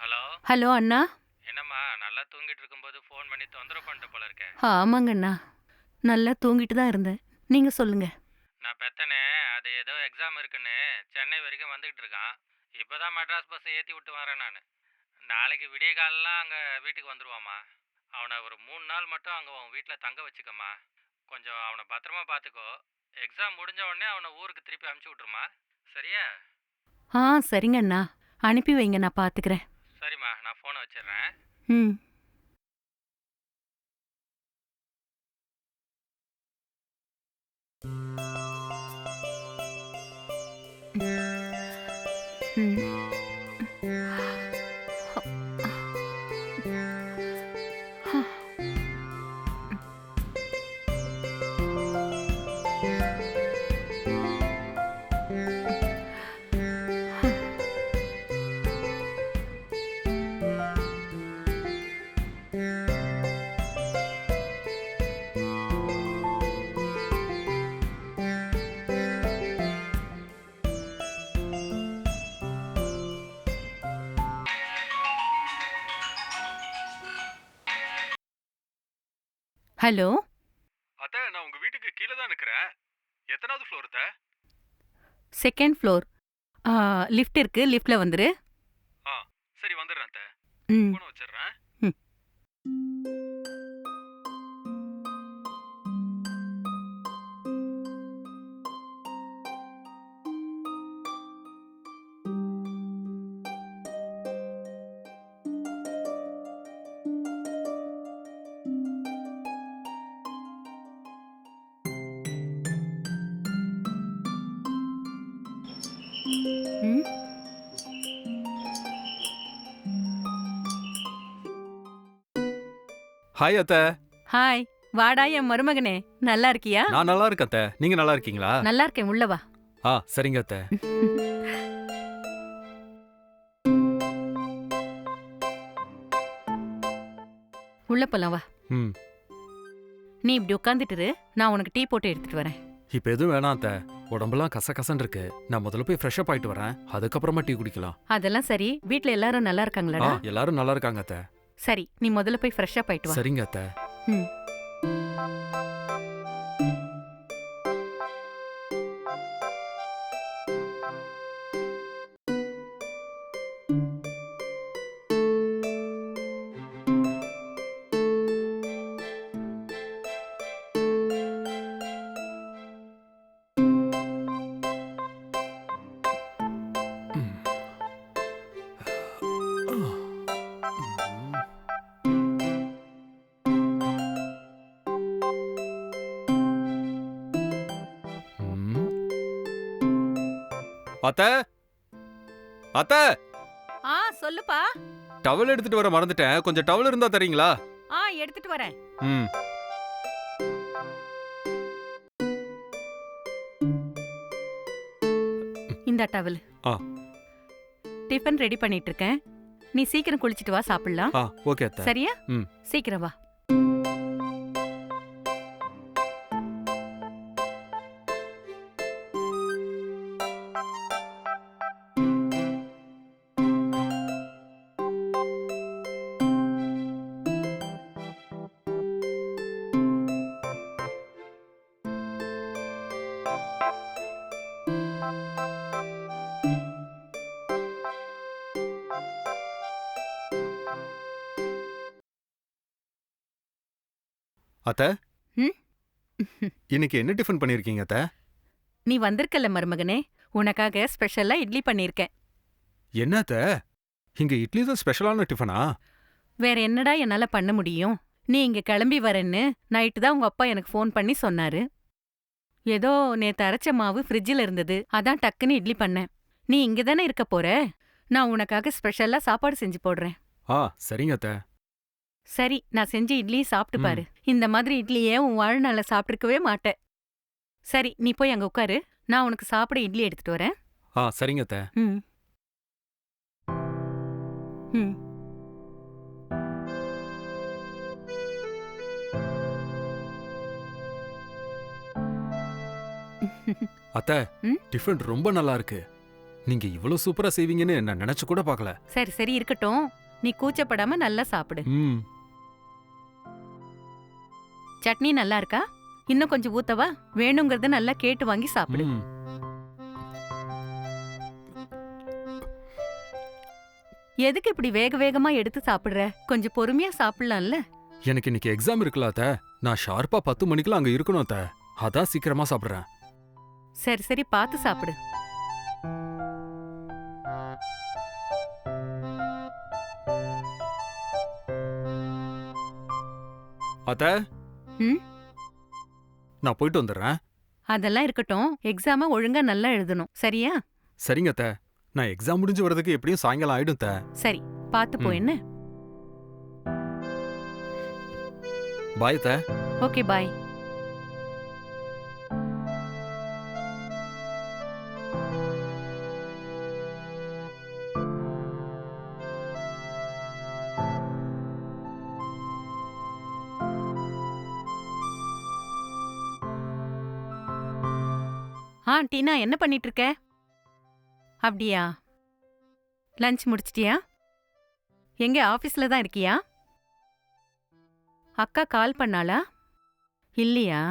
Hello? Hello அண்ணா. என்னம்மா நல்லா தூங்கிட்டு இருக்கும்போது ஃபோன் பண்ணி தொந்தரவு பண்ணிட்டு போல இருக்கேன் ஆமாங்க அண்ணா நல்லா தூங்கிட்டு தான் இருந்தேன். நீங்க சொல்லுங்க. நான் பெத்தனே அது ஏதோ எக்ஸாம் இருக்குன்னு சென்னை வரைக்கும் வந்துகிட்டு இருக்கான். இப்போதான் மெட்ராஸ் பஸ் ஏற்றி விட்டு வரேன் நான். நாளைக்கு விடிய காலெலாம் அங்கே வீட்டுக்கு வந்துடுவாம்மா அவனை ஒரு மூணு நாள் மட்டும் அங்கே உன் வீட்டில் தங்க வச்சுக்கம்மா. கொஞ்சம் அவனை பத்திரமா பார்த்துக்கோ எக்ஸாம் முடிஞ்ச உடனே அவனை ஊருக்கு திருப்பி அனுப்பிச்சி விட்ருமா சரியா? ஆ சரிங்க அண்ணா. அனுப்பி வைங்க நான் பாத்துக்கிறேன். சரிம்மா நான் ஃபோனை வச்சிடுறேன் ம். ம். ஹலோ? அத்தை நான் உங்க வீட்டுக்கு கீழே தான் நிக்கிறேன். எத்தனாவது ஃப்ளோர் அத்தை? செகண்ட் ஃப்ளோர் லிஃப்ட் இருக்கு. லிஃப்ட்ல வந்துரு. ஆ சரி வந்துடுறேன் அத்தை. ம். போன வச்சிடுறேன். ம். ஹாய் அத்தை. ஹாய் வாடா என் மருமகனே. நல்லா இருக்கியா? நான் நல்லா இருக்கேன் அத்தை. நீங்க நல்லா இருக்கீங்களா? நல்லா இருக்கேன் உள்ள வா. ஆ சரிங்க அத்தை. உள்ள போலாம் வா. ம். நீ இப்படி உட்காந்துட்டு இரு, நான் உனக்கு டீ போட்டு எடுத்துட்டு வரேன். இப்போ எதுவும் வேணாம் அத்தை. உடம்பெல்லாம் கச இருக்கு. நான் முதல்ல போய் ஃப்ரெஷ் அப் ஆயிட்டு வரேன். அதுக்கப்புறமா டீ குடிக்கலாம். அதெல்லாம் சரி. வீட்ல எல்லாரும் நல்லா ஆ இருக்காங்களாடா எல்லாரும் நல்லா இருக்காங்க அத்தை. சரி நீ முதல்ல போய் ஃப்ரெஷ்ஷா போயிட்டு வா சரிங்க அத்தை ம். அத்தை? அத்தை? ஆ சொல்லுப்பா. டவல் எடுத்துட்டு வர மறந்துட்டேன். கொஞ்சம் டவல் இருந்தா தரீங்களா? ஆ எடுத்துட்டு வரேன். ம். இந்த டவல் ஆ. டிஃபன் ரெடி பண்ணிட்டு இருக்கேன். நீ சீக்கிரம் குளிச்சிட்டு வா சாப்பிடலாம். ஆ ஓகே அத்தை. சரியா? ம். சீக்கிரம் வா. அத்தை? ம்? இன்னைக்கு என்ன டிஃபன் பண்ணிருக்கீங்க அத்தை? நீ வந்திருக்கல மருமகனே உனக்காக ஸ்பெஷலா இட்லி பண்ணிருக்கேன். என்ன அத்தை? இங்க இட்லி தான் ஸ்பெஷலான டிஃபனா? வேற என்னடா என்னால பண்ண முடியும்? நீ இங்க கிளம்பி வரேன்னு நைட்டு தான் உங்க அப்பா எனக்கு ஃபோன் பண்ணி சொன்னாரு. ஏதோ நேத்து அரைச்ச மாவு ஃப்ரிட்ஜில் இருந்தது அதான் டக்குன்னு இட்லி பண்ணேன். நீ இங்க தானே இருக்க போற? நான் உனக்காக ஸ்பெஷலா சாப்பாடு செஞ்சு போடுறேன். ஆ சரிங்க அத்தை. சரி நான் செஞ்ச இட்லியை சாப்பிட்டு. பாரு. இந்த மாதிரி இட்லியே உன் வாழ்நாள சாப்பிட்டுருக்கவே மாட்டேன். சரி நீ போய் அங்க உட்காரு நான் உனக்கு சாப்பிட இட்லி எடுத்துட்டு வரேன். ஆ சரிங்க அத்தை. ம். ம். அத்தை ம்? டிஃபன் ரொம்ப நல்லா இருக்கு. நீங்க இவ்வளவு சூப்பரா செய்வீங்கன்னு நான் நினைச்சு கூட பார்க்கல. சரி சரி இருக்கட்டும். நீ கூச்சப்படாம நல்லா சாப்பிடு. ம். சட்னி நல்லா இருக்கா? இன்னும் கொஞ்சம் ஊத்தவா? வேணுங்கிறத நல்லா கேட்டு வாங்கி சாப்பிடு. ம். எதுக்கு இப்படி வேக வேகமா எடுத்து சாப்பிடுற? கொஞ்சம் பொறுமையா சாப்பிடலாம்ல. எனக்கு இன்னைக்கு எக்ஸாம் இருக்குல்ல அத்தை. நான் ஷார்ப்பா பத்து மணிக்கெல்லாம் அங்க இருக்கணும் அத்தை. அதான் சீக்கிரமா சாப்பிடுறேன். சரி சரி பார்த்து சாப்பிடு. அத்தை ம்? நான் போயிட்டு வந்துடுறேன். அதெல்லாம் இருக்கட்டும். எக்ஸாம ஒழுங்கா நல்லா எழுதணும். சரியா? சரிங்க அத்தை. நான் எக்ஸாம் முடிஞ்சு வரதுக்கு எப்படியும் சாயங்காலம் ஆயிடும் அத்தை. சரி. பார்த்து போ ம். என்ன? பாய் அத்தை. ஓகே பாய் டீனா என்ன பண்ணிட்டு இருக்க அப்படியா? லஞ்ச் முடிச்சிட்டியா? எங்க ஆஃபீஸில் தான் இருக்கியா? அக்கா கால் பண்ணாளா? இல்லையா?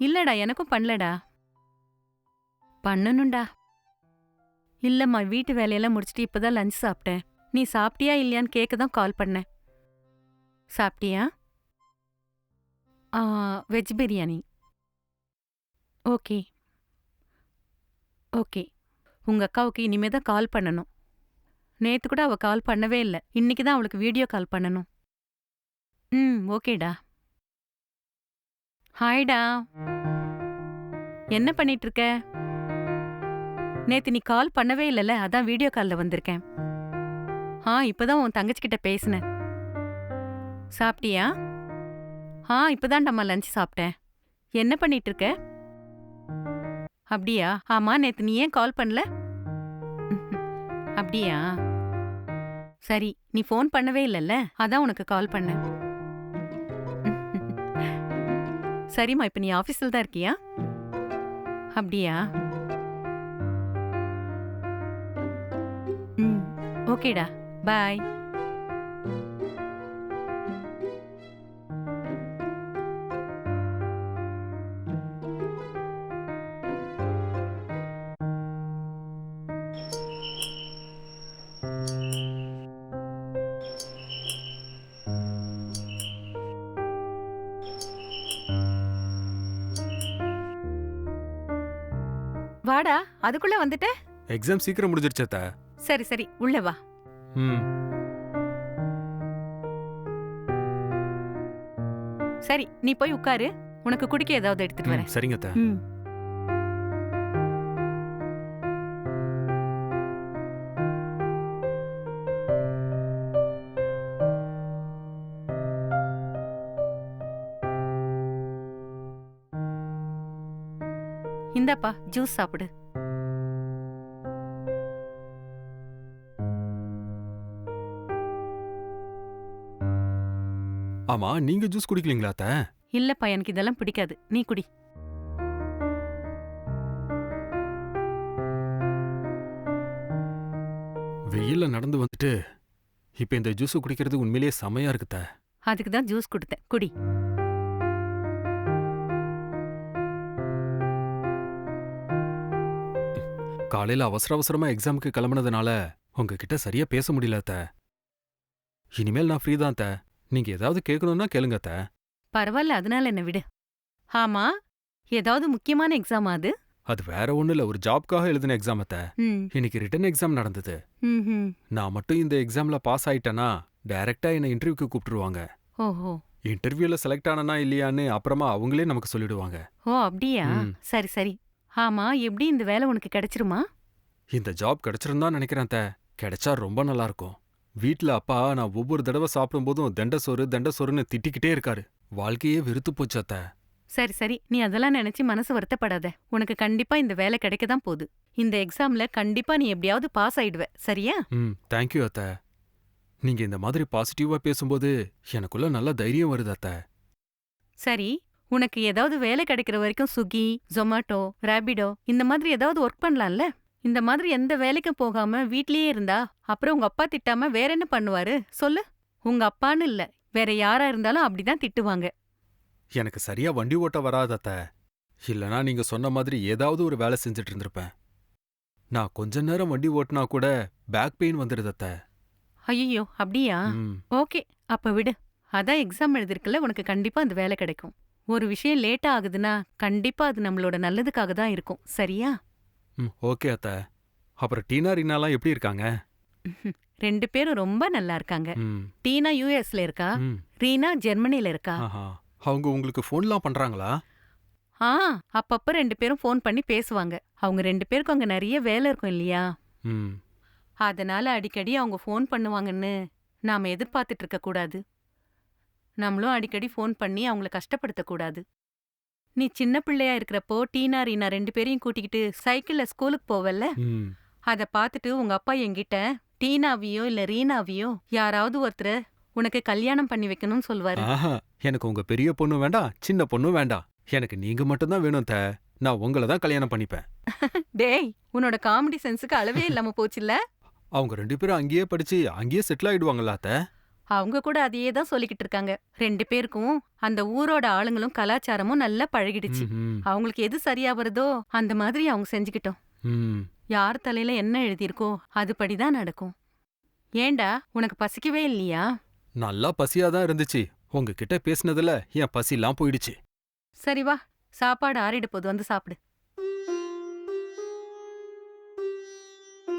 இல்லடா எனக்கும் பண்ணலடா. பண்ணணும்டா. இல்லம்மா வீட்டு வேலையெல்லாம் முடிச்சிட்டு இப்பதான் லஞ்ச் சாப்பிட்டேன். நீ சாப்பிட்டியா இல்லையான்னு கேட்க தான் கால் பண்ணேன். சாப்பிட்டியா? வெஜ் பிரியாணி. ஓகே. ஓகே. உங்கள் அக்காவுக்கு இனிமே தான் கால் பண்ணணும். நேற்று கூட அவள் கால் பண்ணவே இல்லை. இன்னைக்கு தான் அவளுக்கு வீடியோ கால் பண்ணணும். ம் ஓகேடா. ஹாய்டா. என்ன பண்ணிட்டு இருக்க நேற்று நீ கால் பண்ணவே இல்லைல்ல அதான் வீடியோ காலில் வந்திருக்கேன். ஆ இப்போதான் உன் தங்கச்சிக்கிட்ட பேசினேன். சாப்பிட்டியா ஆ இப்போதான்டாம்மா லஞ்ச் சாப்பிட்டேன் என்ன பண்ணிட்டு இருக்க அப்படியா? ஆமா நேத்து நீ ஏன் கால் பண்ணல? அப்படியா? சரி நீ ஃபோன் பண்ணவே இல்லைல்ல? அதான் உனக்கு கால் பண்ணேன். சரிம்மா இப்போ நீ ஆஃபீஸில் தான் இருக்கியா? அப்படியா? ம் ஓகேடா. பாய். வாடா அதுக்குள்ள வந்துட்ட? எக்ஸாம் சீக்கிரம் முடிஞ்சிருச்சு சரி சரி உள்ள வா. ம். சரி நீ போய் உட்காரு. உனக்கு குடிக்க ஏதாவது எடுத்துட்டு வரேன். சரிங்க அத்தை. ம். இந்தாப்பா ஜூஸ் சாப்பிடு. ஆமா நீங்க ஜூஸ் குடிக்கலீங்களா அத்தை? இல்லப்பா எனக்கு இதெல்லாம் பிடிக்காது. நீ குடி. வெயில்ல நடந்து வந்துட்டு இப்ப இந்த ஜூஸ் குடிக்கிறது உண்மையிலேயே செமையா இருக்கு அத்தை. அதுக்கு தான் ஜூஸ் கொடுத்தேன். குடி. காலையில அவசர அவசரமா எக்ஸாமுக்கு கிளம்புனதுனால உங்ககிட்ட சரியா பேச முடியல அத்தை. இனிமேல் நான் ஃப்ரீ தான் அத்தை. நீங்க ஏதாவது கேட்கணும்னா கேளுங்க அத்தை. பரவாயில்ல அதனால என்ன விடு. ஆமா ஏதாவது முக்கியமான எக்ஸாம் அது? அது வேற ஒண்ணும் இல்ல ஒரு ஜாப்க்காக எழுதின எக்ஸாம் அத்தை. இன்னைக்கு ரிட்டன் எக்ஸாம் நடந்தது. நான் மட்டும் இந்த எக்ஸாம்ல பாஸ் ஆயிட்டேனா டைரக்டா என்ன இன்டர்வியூக்கு கூப்பிட்டுருவாங்க. ஓஹோ. இன்டர்வியூல செலக்ட் ஆனனா இல்லையான்னு அப்புறமா அவங்களே நமக்கு சொல்லிடுவாங்க. ஓ அப்படியா. சரி சரி. ஆமா எப்படி இந்த வேலை உனக்கு கிடைச்சிருமா? இந்த ஜாப் கிடைச்சிருந்தா நினைக்கிறேன் அத்தை. கிடைச்சா ரொம்ப நல்லா இருக்கும் வீட்ல அப்பா நான் ஒவ்வொரு தடவை சாப்பிடும்போதும் தண்ட சோறு தண்ட சோறுன்னு திட்டிக்கிட்டே இருக்காரு. வாழ்க்கையே வெறுத்து போச்சு அத்தை. சரி சரி. நீ அதெல்லாம் நினைச்சு மனசு வருத்தப்படாத. உனக்கு கண்டிப்பா இந்த வேலை கிடைக்க தான் போகுது. இந்த எக்ஸாம்ல கண்டிப்பா நீ எப்படியாவது பாஸ் ஆயிடுவ. சரியா? ம் தேங்க்யூ அத்தை. நீங்க இந்த மாதிரி பாசிட்டிவா பேசும்போது எனக்குள்ள நல்ல தைரியம் வருது அத்தை. சரி. உனக்கு ஏதாவது வேலை கிடைக்கிற வரைக்கும் சுகி ஜொமேட்டோ ரேபிடோ இந்த மாதிரி ஏதாவது ஒர்க் பண்ணலாம்ல? இந்த மாதிரி எந்த வேலைக்கும் போகாம வீட்லயே இருந்தா அப்புறம் உங்க அப்பா திட்டாம வேற என்ன பண்ணுவாரு? சொல்லு. உங்க அப்பான்னு இல்ல வேற யாரா இருந்தாலும் அப்படிதான் திட்டுவாங்க. எனக்கு சரியா வண்டி ஓட்ட வராது அத்த இல்லனா நீங்க சொன்ன மாதிரி ஏதாவது ஒரு வேலை செஞ்சுட்டு இருந்திருப்பேன். நான் கொஞ்ச நேரம் வண்டி ஓட்டினா கூட பேக் பெயின் வந்துடுது அத்த ஐயோ அப்படியா ஓகே அப்ப விடு. அதான் எக்ஸாம் எழுதிருக்குல்ல உனக்கு கண்டிப்பா அந்த வேலை கிடைக்கும். ஒரு விஷயம் லேட்டா ஆகுதுன்னா கண்டிப்பா அது நம்மளோட நல்லதுக்காக தான் இருக்கும். சரியா? ம், ஓகே அத்த. அப்புறம் டீனா ரீனாலாம் எப்படி இருக்காங்க? ரெண்டு பேரும் ரொம்ப நல்லா இருக்காங்க. ம், டீனா யூஎஸ்ல இருக்கா? ம், ரீனா ஜெர்மனில இருக்கா? ஆஹா. அவங்க உங்களுக்கு ஃபோன்லாம் பண்றாங்களா? ஆ அப்பப்ப ரெண்டு பேரும் ஃபோன் பண்ணி பேசுவாங்க. அவங்க ரெண்டு பேருக்கும் அங்க நிறைய வேலை இருக்கும் இல்லையா? ம். அதனால அடிக்கடி அவங்க ஃபோன் பண்ணுவாங்கன்னு நாம எதிர்பார்த்துட்டு இருக்க கூடாது. நம்மளும் அடிக்கடி ஃபோன் பண்ணி அவங்கள கஷ்டப்படுத்தக் கூடாது நீ சின்ன பிள்ளையா இருக்கிறப்போ டீனா ரீனா ரெண்டு பேரையும் கூட்டிக்கிட்டு சைக்கிள்ல ஸ்கூலுக்கு போவல்ல? ம். அத பார்த்துட்டு உங்க அப்பா என்கிட்ட டீனாவையோ இல்ல ரீனாவையோ யாராவது ஒருத்தரை உனக்கு கல்யாணம் பண்ணி வைக்கணும்னு சொல்லுவாரு ஆஹா எனக்கு உங்க பெரிய பொண்ணு வேண்டாம் சின்ன பொண்ணும் வேண்டாம். எனக்கு நீங்க மட்டும்தான் வேணும் த நான் உங்களை தான் கல்யாணம் பண்ணிப்பேன். டேய் உன்னோட காமெடி சென்ஸுக்கு அளவே இல்லாம போச்சுல்ல? அவங்க ரெண்டு பேரும் அங்கேயே படிச்சு அங்கேயே செட்டில் ஆயிடுவாங்களா அத்த அவங்க கூட அதையே தான் சொல்லிக்கிட்டு இருக்காங்க. ரெண்டு பேருக்கும் அந்த ஊரோட ஆளுங்களும் கலாச்சாரமும் நல்லா பழகிடுச்சு. ம்ஹும். அவங்களுக்கு எது சரியா வருதோ அந்த மாதிரி அவங்க செஞ்சுக்கிட்டோம். ம். யார் தலையில என்ன எழுதியிருக்கோ அதுபடிதான் நடக்கும். ஏண்டா உனக்கு பசிக்கவே இல்லையா? நல்லா பசியா தான் இருந்துச்சு. உங்ககிட்ட பேசினதுல என் பசிலாம் போயிடுச்சு. சரி வா சாப்பாடு ஆறிட போது வந்து சாப்பிடு.